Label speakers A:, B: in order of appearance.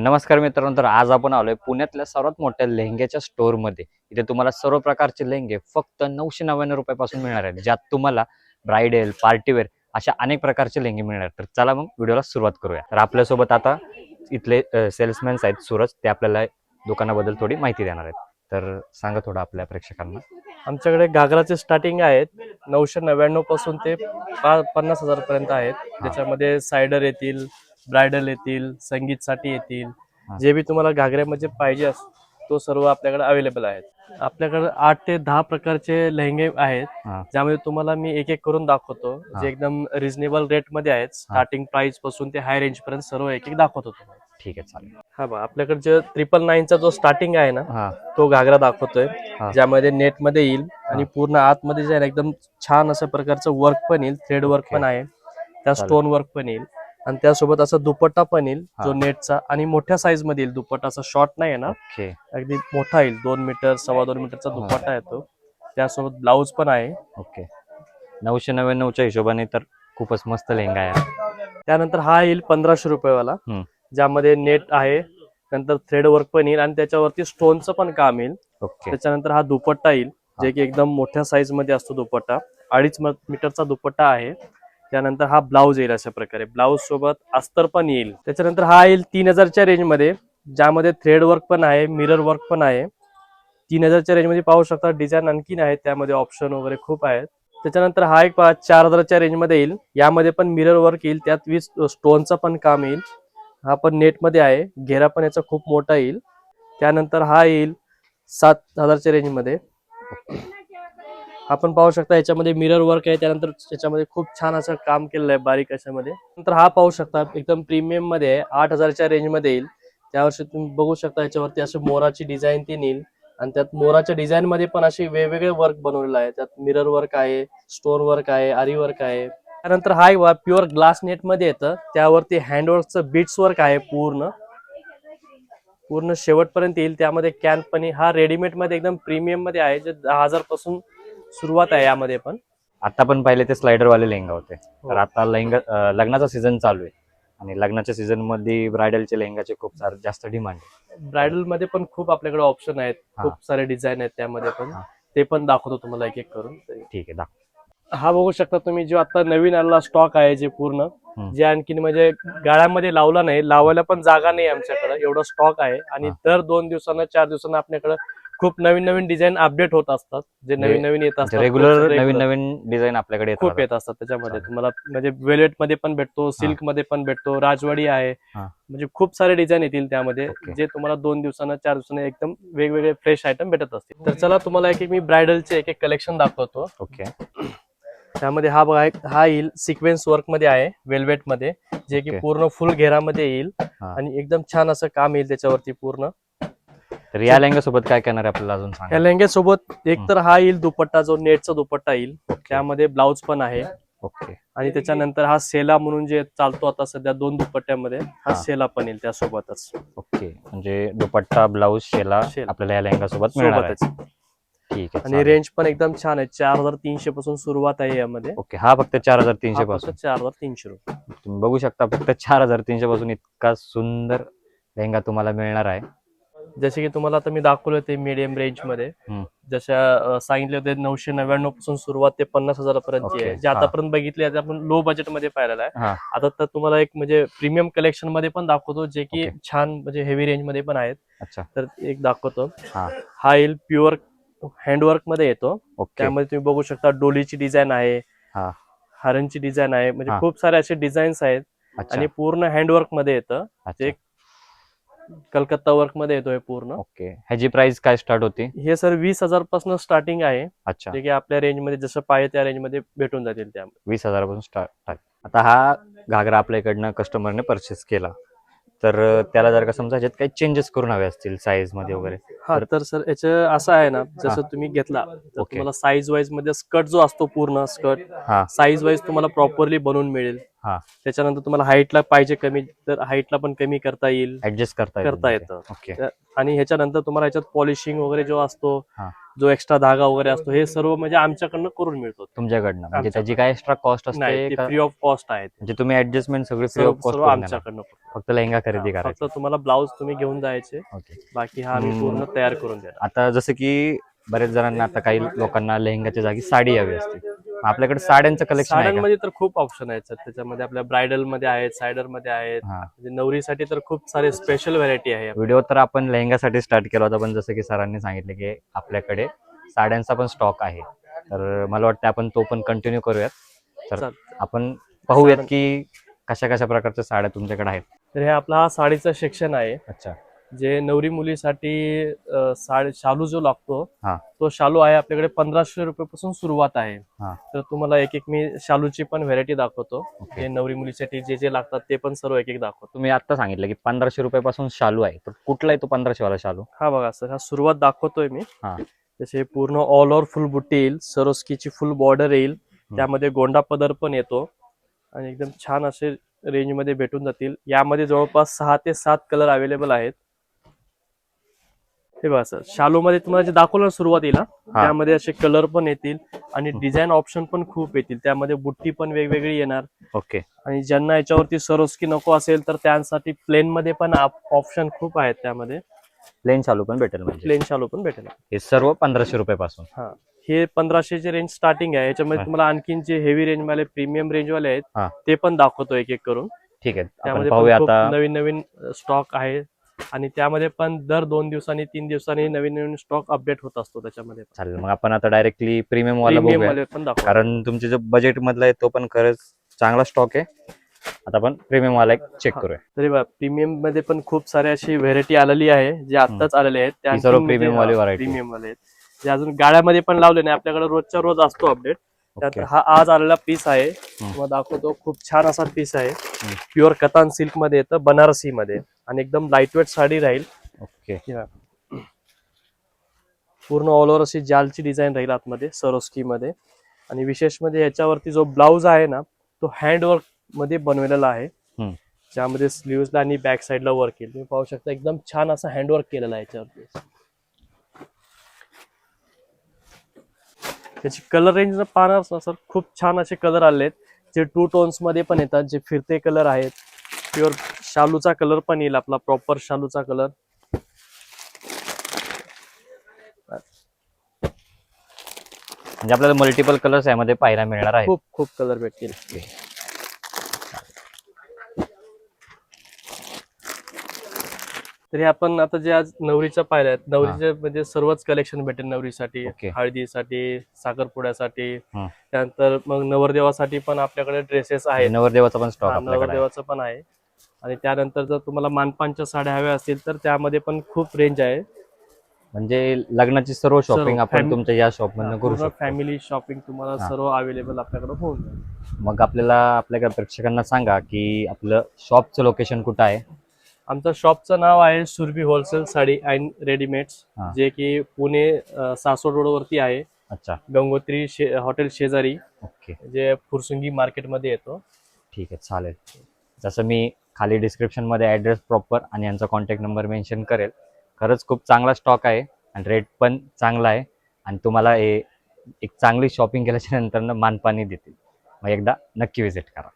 A: नमस्कार मित्रांनो तर आज आपण आलोय पुण्यातल्या सर्वात मोठ्या लेहंग्याच्या स्टोअरमध्ये. इथे तुम्हाला सर्व प्रकारचे लेहंगे फक्त नऊशे नव्याण्णव रुपयापासून मिळणार आहेत ज्यात तुम्हाला ब्रायडल पार्टीवेअर अशा अनेक प्रकारचे लेहंगे मिळणार आहेत. तर चला मग व्हिडिओला सुरुवात करूया. तर आपल्यासोबत आता इथले सेल्समॅन्स आहेत सूरज. ते आपल्याला दुकानाबद्दल थोडी माहिती देणार आहेत. तर सांगा थोडं आपल्या प्रेक्षकांना.
B: आमच्याकडे घागराचे स्टार्टिंग आहेत. नऊशे नव्याण्णवपासून ते पन्नास हजार पर्यंत आहेत. त्याच्यामध्ये सायडर येतील ब्रायडल येतील संगीतसाठी येतील. जे बी तुम्हाला घागऱ्यामध्ये पाहिजे अस तो सर्व आपल्याकडे अवेलेबल आहेत. आपल्याकडे आठ ते दहा प्रकारचे लेहंगे आहेत. ज्यामध्ये तुम्हाला मी एक एक करून दाखवतो. जे एकदम रिझनेबल रेटमध्ये आहेत. स्टार्टिंग प्राइसपासून ते हाय रेंज पर्यंत सर्व एक एक दाखवतो तुम्हाला.
A: ठीक आहे चालेल.
B: हा बा आपल्याकडे जे ट्रिपल नाईनचा जो स्टार्टिंग आहे ना
A: हा.
B: तो घागरा दाखवतोय.
A: हा.
B: ज्यामध्ये नेटमध्ये येईल आणि पूर्ण आतमध्ये जे आहे ना, एकदम छान असं प्रकारचं वर्क पण येईल थ्रेड वर्क. पण आहे. त्या
A: चालेल.
B: स्टोन वर्क पण येईल. आणि त्यासोबत असा दुपट्टा पण येईल
A: हा.
B: जो नेटचा आणि मोठ्या साईजमध्ये येईल. दुपट्टा असा शॉर्ट नाही येणार
A: ओके
B: अगदी मोठा येईल दोन मीटर सव्वा दोन मीटरचा
A: हा.
B: दुपट्टा येतो त्यासोबत ब्लाऊज पण आहे.
A: ओके नऊशे नव्याण्णवच्या हिशोबाने तर खूपच मस्त लेहंगा आहे.
B: त्यानंतर हा येईल पंधराशे रुपयेवाला.
A: हम्म.
B: ज्यामध्ये नेट आहे नंतर थ्रेड वर्क पण येईल आणि त्याच्यावरती स्टोनचं पण काम येईल. त्याच्यानंतर हा दुपट्टा येईल जे की एकदम मोठ्या साईजमध्ये असतो दुपट्टा. अडीच मीटरचा दुपट्टा आहे. त्यानंतर हा ब्लाऊज येईल अशा प्रकारे. ब्लाऊज सोबत अस्तर पण येईल. त्याच्यानंतर हा येईल तीन हजारच्या रेंजमध्ये ज्यामध्ये थ्रेड वर्क पण आहे मिरर वर्क पण आहे. तीन हजारच्या रेंजमध्ये पाहू शकता डिझाईन आणखीन आहेत. त्यामध्ये ऑप्शन वगैरे खूप आहेत. त्याच्यानंतर हा एक पहा चार हजारच्या रेंजमध्ये येईल. यामध्ये पण मिरर वर्क येईल. त्यात वीस स्टोनचं पण काम येईल. हा पण नेटमध्ये आहे. घेरा पण याचा खूप मोठा येईल. त्यानंतर हा येईल सात हजारच्या रेंजमध्ये. आपण पाहू शकता याच्यामध्ये मिरर वर्क आहे. त्यानंतर याच्यामध्ये खूप छान असं काम केलेलं आहे बारीक अशामध्ये. नंतर हा पाहू शकता एकदम प्रीमियममध्ये आहे. आठ हजारच्या रेंजमध्ये येईल. त्यावर्षी तुम्ही बघू शकता याच्यावरती अशी मोराची डिझाईन ती येईल. आणि त्यात मोराच्या डिझाईन मध्ये पण असे वेगवेगळे वर्क बनवलेलं आहे त्यात मिरर वर्क आहे स्टोन वर्क आहे आरी वर्क आहे. त्यानंतर हा एक प्युअर ग्लास नेटमध्ये येतं. त्यावरती हँडवर्कचं बीट्स वर्क आहे पूर्ण. पूर्ण शेवटपर्यंत येईल. त्यामध्ये कॅन पण आहे. हा रेडीमेडमध्ये एकदम प्रीमियममध्ये आहे. जे दहा हजारपासून सुरुवात आहे यामध्ये पण.
A: आता पण पहिले ते स्लायडर वाले लेहंगा होते.
B: हो.
A: तर आता लेहंगा लग्नाचा सीझन चालू आहे. आणि लग्नाच्या सीझनमध्ये ब्रायडलचे लेहंगाचे खूप सारे जास्त डिमांड आहे.
B: ब्रायडलमध्ये पण खूप आपल्याकडे ऑप्शन आहेत. खूप सारे डिझाईन आहेत त्यामध्ये पण. ते पण दाखवतो तुम्हाला एक एक करून.
A: ठीक आहे दाखव.
B: हा बघू शकता तुम्ही जो आता नवीन आलेला स्टॉक आहे जे पूर्ण. जे आणखीन म्हणजे गाळ्यामध्ये लावला नाही लावायला पण जागा नाही आमच्याकडे एवढा स्टॉक आहे आणि. दर दोन दिवसानं चार दिवसानं आपल्याकडे खूप नवीन नवीन डिझाईन अपडेट होत असतात जे नवीन नवीन येत असतात
A: रेग्युलर नवीन. नवीन डिझाईन आपल्याकडे
B: खूप. येत असतात त्याच्यामध्ये. तुम्हाला म्हणजे वेल्वेटमध्ये पण भेटतो सिल्कमध्ये पण भेटतो राजवाडी आहे. म्हणजे खूप सारे डिझाईन येतील त्यामध्ये. जे तुम्हाला दोन दिवसानं चार दिवसानं एकदम वेगवेगळे फ्रेश आयटम भेटत असतील तर चला तुम्हाला एक एक मी ब्रायडलचे एक एक कलेक्शन दाखवतो
A: ओके
B: त्यामध्ये हा बघा एक- हा येईल सिक्वेन्स वर्कमध्ये आहे वेल्वेटमध्ये जे की. पूर्ण फुल घेरामध्ये येईल. आणि एकदम छान असं काम येईल त्याच्यावरती पूर्ण.
A: तर या लेहंगा सोबत काय करणार आहे आपल्याला अजून
B: या
A: सांगा
B: लेहंग्यासोबत एक तर हा येईल दुपट्टा जो नेटचा दुपट्टा येईल. त्यामध्ये ब्लाऊज पण आहे.
A: ओके
B: आणि त्याच्यानंतर हा सेला म्हणून जे चालतो आता सध्या दोन दुपट्ट्यामध्ये हा. सेला पण येईल त्यासोबतच.
A: ओके म्हणजे दुपट्टा ब्लाऊज शेला. आपल्याला या लेहंगा सोबत मिळणार ठीक आहे
B: आणि. रेंज पण एकदम छान आहे. चार हजार तीनशे पासून सुरुवात आहे यामध्ये.
A: ओके हा फक्त चार हजार तीनशे पासून.
B: चार हजार तीनशे रुपये.
A: तुम्ही बघू शकता फक्त चार हजार तीनशे पासून इतका सुंदर लेहंगा तुम्हाला मिळणार आहे.
B: जसे की तुम्हाला आता मी दाखवलं ते मीडियम
A: रेंजमध्ये.
B: जशा सांगितले होते नऊशे नव्याण्णवपासून सुरुवात ते पन्नास हजारापर्यंत. आहे. जे. आतापर्यंत बघितले आपण लो बजेटमध्ये पाहिलेलं आहे. आता तर तुम्हाला एक म्हणजे प्रीमियम कलेक्शनमध्ये पण दाखवतो जे की. छान म्हणजे हेवी रेंजमध्ये पण आहेत.
A: अच्छा.
B: तर एक दाखवतो.
A: हा.
B: हा येईल प्युअर हँडवर्कमध्ये येतो त्यामध्ये तुम्ही बघू शकता डोलीची डिझाईन आहे.
A: हा.
B: हारांची डिझाईन आहे. म्हणजे
A: हा.
B: खूप सारे असे डिझाईन्स आहेत. आणि पूर्ण हँडवर्कमध्ये येतं कलकत्ता वर्कमध्ये येतोय पूर्ण.
A: ओके. ह्याची प्राइस काय स्टार्ट होती?
B: हे सर वीस हजारपासून स्टार्टिंग आहे.
A: अच्छा.
B: जे की आपल्या रेंजमध्ये जसं पाहिजे त्या रेंजमध्ये भेटून जातील त्या
A: वीस हजारापासून स्टार्ट आता हा घागरा आपल्या इकडनं कस्टमरने परचेस केला. तर त्याला जर का समजा ह्याच्यात काही चेंजेस करून हवे असतील साईजमध्ये वगैरे
B: हा तर सर याचं असं आहे ना जसं. तुम्ही घेतला तर. तुम्हाला साईज वाईजमध्ये स्कर्ट जो असतो पूर्ण स्कर्ट
A: हा
B: साईज वाईज तुम्हाला प्रॉपरली बनवून मिळेल
A: हा.
B: त्याच्यानंतर तुम्हाला हाईटला पाहिजे कमी तर हाईटला पण कमी करता येईल
A: ऍडजस्ट करता
B: करता येतं
A: ओके
B: आणि ह्याच्यानंतर तुम्हाला ह्याच्यात पॉलिशिंग वगैरे जो असतो
A: हा.
B: जो एक्स्ट्रा धागा वगैरे असतो हे सर्व म्हणजे आमच्याकडनं करून मिळतो.
A: तुमच्याकडनं. म्हणजे. त्याची काय एक्स्ट्रा कॉस्ट असते?
B: फ्री ऑफ कॉस्ट आहे
A: म्हणजे तुम्ही ऍडजस्टमेंट सगळी फ्री ऑफ कॉस्ट
B: सर्व आमच्याकडनं
A: फक्त लेहंगा खरेदी
B: हा,
A: करायची.
B: फक्त तुम्हाला ब्लाऊज तुम्ही घेऊन जायचे
A: ओके.
B: बाकी हा आम्ही. पूर्ण तयार करून देणार.
A: आता जसं की बरेच जणांना आता काही लोकांना लेहंगाच्या जागी साडी हवी असते. आपल्याकडे साड्यांचं कलेक्शन आहे का?
B: साड्यांमध्ये तर खूप ऑप्शन आहेत सर. त्याच्यामध्ये आपल्या ब्रायडलमध्ये आहेत सायडरमध्ये आहेत.
A: हा.
B: म्हणजे नवरीसाठी तर खूप सारे स्पेशल व्हरायटी आहे.
A: व्हिडिओ तर आपण लेहंगासाठी स्टार्ट केला होता पण जसं की सरांनी सांगितलं की आपल्याकडे साड्यांचा पण स्टॉक आहे. तर मला वाटतं आपण तो पण कंटिन्यू करूयात. तर. आपण पाहूयात की कशा कशा प्रकारच्या साड्या तुमच्याकडे आहेत.
B: तर हे आपला हा साडीचा सेक्शन आहे.
A: अच्छा.
B: जे नवरी मुलीसाठी शालू जो लागतो. तो शालू आहे आपल्याकडे पंधराशे रुपयापासून सुरुवात आहे. तर तुम्हाला एक एक मी शालूची पण व्हेरायटी दाखवतो. जे नवरी मुलीसाठी जे जे लागतात ते पण सर्व एक एक दाखवतो.
A: तुम्ही आता सांगितलं की पंधराशे रुपयापासून शालू आहे. तर कुठला आहे तो पंधराशे वाला शालू?
B: हा बघा सर हा सुरुवात दाखवतोय मी. त्याचे पूर्ण ऑल ओव्हर फुल बुट्टी येईल सरोस्कीची फुल बॉर्डर येईल त्यामध्ये गोंडा पदर पण येतो आणि एकदम छान असे रेंजमध्ये भेटून जातील. यामध्ये जवळपास सहा ते सात कलर अवेलेबल आहेत. हे बघा सर शालू मध्ये तुम्हाला जे दाखवलं सुरुवातीला. त्यामध्ये असे कलर पण येतील आणि डिझाईन ऑप्शन पण खूप येतील. त्यामध्ये बुट्टी पण वेगवेगळी येणार.
A: ओके.
B: आणि ज्यांना याच्यावरती सरोस्की नको असेल तर त्यांसाठी प्लेन मध्ये पण ऑप्शन खूप आहेत त्यामध्ये.
A: प्लेन शालू पण भेटेल म्हणजे.
B: प्लेन शालू पण भेटेल.
A: हे सर्व पंधराशे रुपयापासून.
B: हा. हे पंधराशेचे रेंज स्टार्टिंग आहे. याच्यामध्ये. तुम्हाला आणखीन जे हेवी रेंज वाले प्रीमियम रेंज वाले. आहेत ते पण दाखवतो एक एक करून.
A: ठीक आहे.
B: त्यामध्ये नवीन नवीन स्टॉक आहे. आणि त्यामध्ये पण दर दोन दिवसांनी तीन दिवसांनी नवीन नवीन स्टॉक अपडेट होत असतो त्याच्यामध्ये.
A: चालेल मग आपण आता डायरेक्टली प्रीमियम वाला
B: प्रीमियम
A: बघूया.
B: वाले पण दाखवा.
A: कारण तुमचे जो बजेट मधला आहे तो पण खरंच चांगला स्टॉक आहे. आता आपण प्रीमियम वाला एक चेक
B: हा.
A: करूया.
B: तरी प्रीमियममध्ये पण खूप सारे अशी व्हेरायटी आलेली आहे जे आत्ताच आलेले आहेत.
A: ही सर्व premium वाली variety.
B: प्रीमियम वाले आहेत. जे अजून गाड्यामध्ये पण लावले नाही आपल्याकडे रोजच्या रोज असतो अपडेट त्यात हा आज आलेला पीस आहे.
A: हम्म.
B: तुम्हाला दाखवतो खूप छान असा पीस आहे. प्युअर कतान सिल्कमध्ये येतं बनारसी मध्ये आणि एकदम लाईटवेट साडी राहील.
A: ओके.
B: पूर्ण ऑल ओव्हर अशी जालची डिझाईन राहील आतमध्ये सरोस्की मध्ये. आणि विशेष म्हणजे याच्यावरती जो ब्लाउज आहे ना तो हँडवर्कमध्ये बनवलेला आहे. ज्यामध्ये स्लीव्हजला आणि बॅक साईडला वर्क केलं. तुम्ही पाहू शकता एकदम छान असं हँडवर्क केलेलं आहे याच्यावरती. त्याची कलर रेंज पाहणार ना सर खूप छान असे कलर आले आहेत जे टू टोन्समध्ये पण येतात जे फिरते कलर आहेत. प्युअर शालूचा कलर पण येईल आपला प्रॉपर शालूचा कलर.
A: म्हणजे आपल्याला मल्टिपल कलर्स यामध्ये पाहायला मिळणार आहे
B: खूप खूप कलर भेटतील. तरी आपण आता जे आज नवरीचं पाहिलं नवरीचे म्हणजे सर्वच कलेक्शन भेटेल नवरीसाठी.
A: ओके.
B: हळदीसाठी साखरपुड्यासाठी. त्यानंतर मग नवरदेवासाठी पण आपल्याकडे ड्रेसेस आहेत.
A: नवरदेवाचा पण स्टॉक आपल्याकडे आहे.
B: नवरदेवाचं पण आहे. आणि त्यानंतर जर तुम्हाला मानपानच्या साड्या हव्या असतील तर त्यामध्ये पण खूप रेंज आहे.
A: म्हणजे लग्नाची सर्व शॉपिंग आपण तुमच्या या शॉप मधून करू शकतो.
B: फॅमिली शॉपिंग तुम्हाला. सर्व अवेलेबल आपल्याकडे होऊन जाईल.
A: मग आपल्याला आपल्या प्रेक्षकांना सांगा की आपलं शॉपचं लोकेशन कुठं आहे?
B: आमचं शॉपचं नाव आहे Surabhi wholesale sari and readymades
A: हा.
B: जे की पुणे सासवड रोडवरती आहे.
A: अच्छा.
B: गंगोत्री शे हॉटेल शेजारी
A: ओके.
B: जे फुरसुंगी मार्केटमध्ये येतो.
A: ठीक आहे चालेल. जसं मी खाली डिस्क्रिप्शनमध्ये ॲड्रेस प्रॉपर आणि यांचा कॉन्टॅक्ट नंबर मेन्शन करेल. खरंच खूप चांगला स्टॉक आहे आणि रेट पण चांगला आहे आणि तुम्हाला हे एक चांगली शॉपिंग केल्याच्यानंतर मानपाणी देतील. मग एकदा नक्की विजिट करा.